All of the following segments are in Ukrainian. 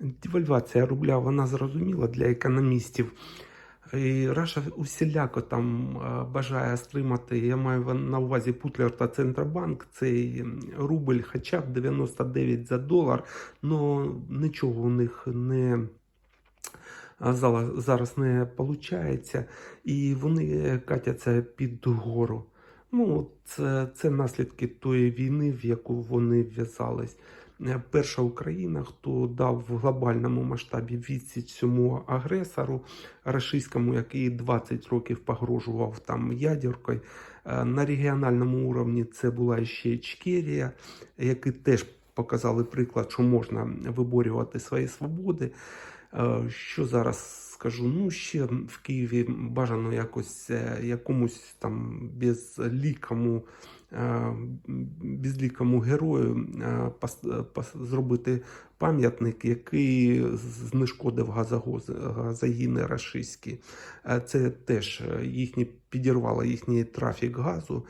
Девальвація рубля, вона зрозуміла для економістів. І Раша усіляко там е, бажає стримати, я маю на увазі Путлер та Центробанк, цей рубль хоча б 99 за долар, але нічого у них не зараз не виходить, і вони катяться під гору. Ну, це, це наслідки тої війни, в яку вони вв'язались. Е, Перша Україна, хто дав в глобальному масштабі відсіч цьому агресору рашистському, який 20 років погрожував там ядеркою. Е, На регіональному уровні це була ще Чкерія, які теж показали приклад, що можна виборювати свої свободи. Е, Що зараз скажу? Ну, ще в Києві бажано якось е, якомусь там безлікому, е, безлікому герою е, зробити пам'ятник, який знешкодив газогіни рашистські. Це теж їхні підірвало їхній трафік газу.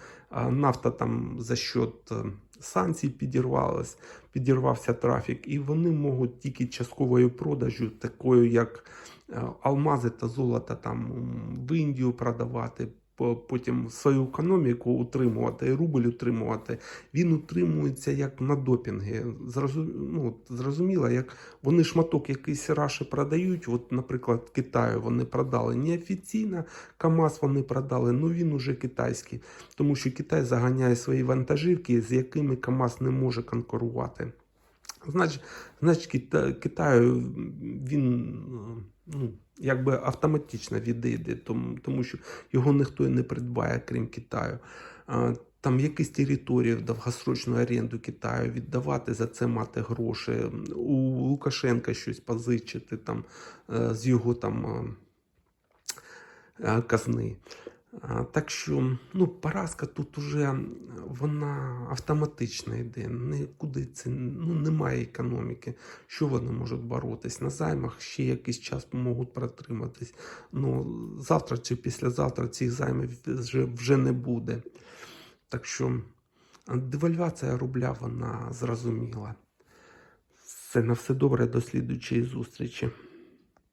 Нафта там за счет санкцій підірвалась, підірвався трафік, і вони можуть тільки частковою продажю, такою як е, алмази та золото там в Індію продавати. По- Потім свою економіку утримувати, і рубль утримувати. Він утримується як на допінги. Ну, зрозуміло, як вони шматок якийсь раші продають. От, наприклад, Китаю вони продали неофіційно, КАМАЗ вони продали, ну він уже китайський, тому що Китай заганяє свої вантажівки, з якими КАМАЗ не може конкурувати. Значить, значить Кита- Китаю він ну, якби автоматично відійде, тому, тому що його ніхто і не придбає, крім Китаю. Там якісь території в довгосрочну оренду Китаю віддавати, за це мати гроші, у Лукашенка щось позичити там, е, з його там е, е, казни. Так що ну, поразка тут уже вона автоматично йде. Нікуди це ну, немає економіки. Що вони можуть боротись? На займах ще якийсь час можуть протриматись. Ну, завтра чи післязавтра цих займів вже, вже не буде. Так що девальвація рубля вона зрозуміла. Все на все добре, до слідуючої зустрічі.